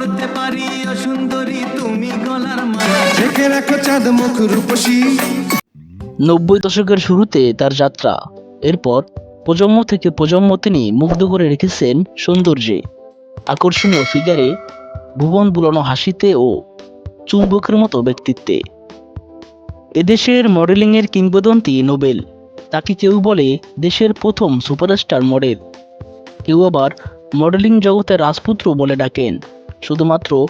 পড়তে পারি সুন্দরী তুমি গলার মালা। ঢেকে রাখো চাঁদ মুখ রূপসী। নব্বই দশকের শুরুতে তার যাত্রা। এরপর প্রজন্ম থেকে প্রজন্ম তিনি মুগ্ধ করে রেখেছেন সৌন্দর্যে। আকর্ষণীয় ফিগারে ভুবন বুলানো হাসিতে ও চুম্বকের মতো ব্যক্তিত্বে। এদেশের মডেলিংয়ের কিংবদন্তি নোবেল তাকে কেউ বলে দেশের প্রথম সুপারস্টার মডেল কেউ আবার মডেলিং জগতের রাজপুত্র বলে ডাকেন। শুধুমাত্র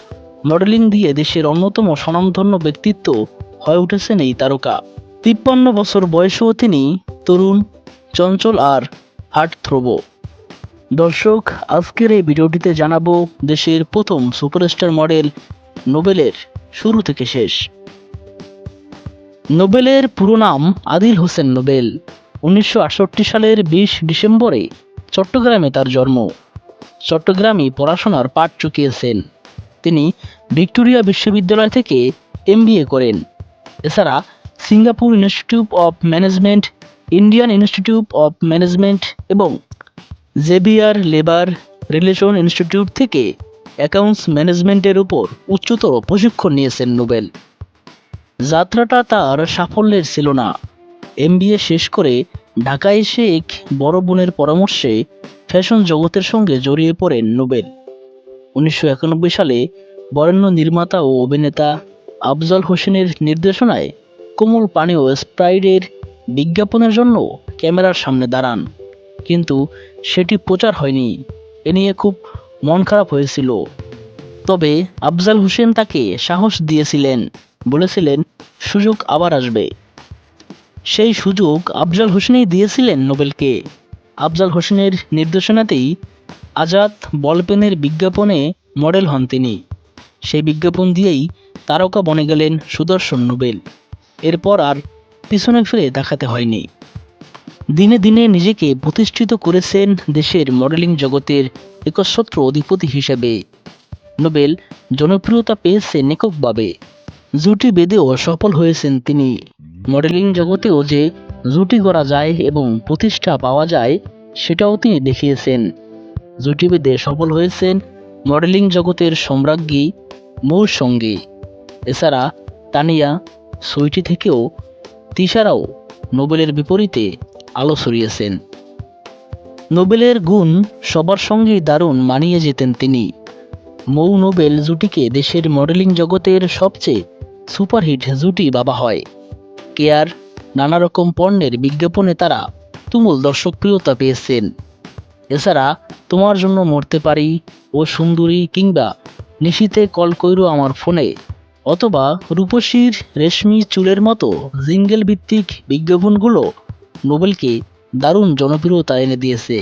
মডেলিং দিয়ে দেশের অন্যতম স্বনামধন্য ব্যক্তিত্ব হয়ে উঠেছেন এই তারকা। তিপ্পান্ন বছর বয়সেও তিনি তরুণ, চঞ্চল আর হার্ট থ্রোব দর্শক, আজকের এই ভিডিওটিতে জানাব দেশের প্রথম সুপারস্টার মডেল নোবেলের শুরু থেকে শেষ। নোবেলের পুরো নাম আদিল হোসেন নোবেল। উনিশশো আটষট্টি সালের বিশ ডিসেম্বরে চট্টগ্রামে তার জন্ম। চট্টগ্রামে পড়াশোনার পাঠ চুকিয়েছেন। তিনি ভিক্টোরিয়া বিশ্ববিদ্যালয় থেকে এমবিএ করেন। এছাড়া Singapore institute of management, Indian institute of management এবং জেবিআর লেবার রিলেশন ইনস্টিটিউট থেকে অ্যাকাউন্টস ম্যানেজমেন্টের উপর উচ্চতর প্রশিক্ষণ নিয়েছেন নোবেল। যাত্রাটা তার সাফল্যের ছিল না। এমবিএ শেষ করে ঢাকায় এসে এক বড় বোনের পরামর্শে ফ্যাশন জগতের সঙ্গে জড়িয়ে পড়েন নোবেল। উনিশশো একানব্বই সালে বরেণ্য নির্মাতা ও অভিনেতা আফজল হোসেনের নির্দেশনায় কোমল পানীয় স্প্রাইডের বিজ্ঞাপনের জন্য ক্যামেরার সামনে দাঁড়ান। কিন্তু সেটি প্রচার হয়নি। এ নিয়ে খুব মন খারাপ হয়েছিল। তবে আফজাল হোসেন তাকে সাহস দিয়েছিলেন, বলেছিলেন, সুযোগ আবার আসবে। সেই সুযোগ আফজাল হোসেনই দিয়েছিলেন নোবেলকে। আফজাল হোসেনের নির্দেশনাতেই আজাদ বলপেনের বিজ্ঞাপনে মডেল হন তিনি। সেই বিজ্ঞাপন দিয়েই তারকা বনে গেলেন সুদর্শন নোবেল। এরপর আর পিছনে ফিরে দেখাতে হয়নি। দিনে দিনে নিজেকে প্রতিষ্ঠিত করেছেন দেশের মডেলিং জগতের একচ্ছত্র অধিপতি হিসেবে। নোবেল জনপ্রিয়তা পেয়েছেন এককভাবে জুটি বেঁধেও সফল হয়েছেন তিনি। মডেলিং জগতেও যে জুটি করা যায় এবং প্রতিষ্ঠা পাওয়া যায়, সেটাও তিনি দেখিয়েছেন। জুটি বেঁধে সফল হয়েছেন মডেলিং জগতের সম্রাজ্ঞী মৌর সঙ্গে। এছাড়া তানিয়া সুইটি থেকেও তিশারাও নোবেলের বিপরীতে আলো ছড়িয়েছেন। নোবেলের গুণ সবার সঙ্গেই দারুণ মানিয়ে যেতেন তিনি। মৌ নোবেল জুটিকে দেশের মডেলিং জগতের সবচেয়ে সুপারহিট জুটি বাবা হয়। কেয়ার নানা রকম পণ্যের বিজ্ঞাপনে তারা তুমুল দর্শকপ্রিয়তা পেয়েছেন। এছাড়া, তোমার জন্য মরতে পারি ও সুন্দরী কিংবা নিশীতে কল কইরো আমার ফোনে, অথবা রূপসীর রেশমি চুলের মতো জিঙ্গেল ভিত্তিক বিজ্ঞাপনগুলো নোবেলকে দারুণ জনপ্রিয়তা এনে দিয়েছে।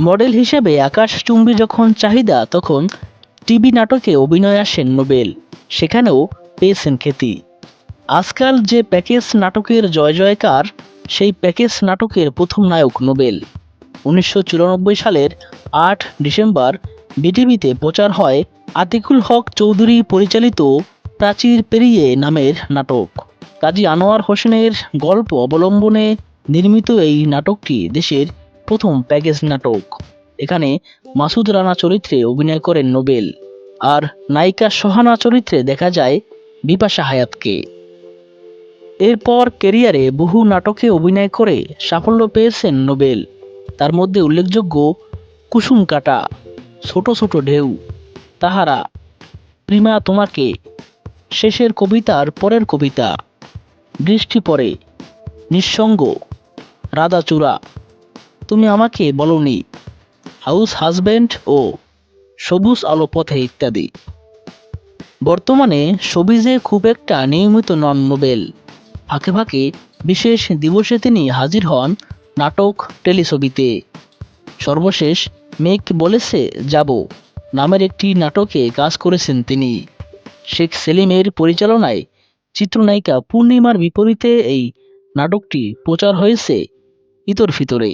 মডেল হিসেবে আকাশচুম্বী যখন চাহিদা, তখন টিভি নাটকে অভিনয় আসেন নোবেল, সেখানেও পেয়েছেন খ্যাতি। আজকাল যে প্যাকেজ নাটকের জয় জয়কার, সেই প্যাকেজ নাটকের প্রথম নায়ক নোবেল। উনিশশো চুরানব্বই সালের আট ডিসেম্বর বিটিভিতে প্রচার হয় আতিকুল হক চৌধুরী পরিচালিত প্রাচীর পেরিয়ে নামের নাটক। কাজী আনোয়ার হোসেনের গল্প অবলম্বনে নির্মিত এই নাটকটি দেশের প্রথম প্যাকেজ নাটক। এখানে মাসুদ রানা চরিত্রে অভিনয় করেন নোবেল। আর নায়িকা সোহানা চরিত্রে দেখা যায় বিপাশা হায়াতকে। এরপর কেরিয়ারে বহু নাটকে অভিনয় করে সাফল্য পেয়েছেন নোবেল। তার মধ্যে উল্লেখযোগ্য কুসুম কাটা, ছোট ছোট ঢেউ, তাহারা, প্রিমা তোমাকে, শেষের কবিতার পরের কবিতা, বৃষ্টি পরে নিঃসঙ্গ রাধাচূড়া তুমি আমাকে বলনি, হাউস হাজব্যান্ড ও সবুজ আলো পথে ইত্যাদি। বর্তমানে সবিজে খুব একটা নিয়মিত নন নোবেল। ফাঁকে ফাঁকে বিশেষ দিবসে তিনি হাজির হন নাটক টেলিছবিতে। সর্বশেষ মেক বলেছে, যাব নামের একটি নাটকে কাজ করেছেন তিনি। শেখ সেলিমের পরিচালনায় চিত্রনায়িকা পূর্ণিমার বিপরীতে এই নাটকটি প্রচার হয়েছে ইতর ফিতরে।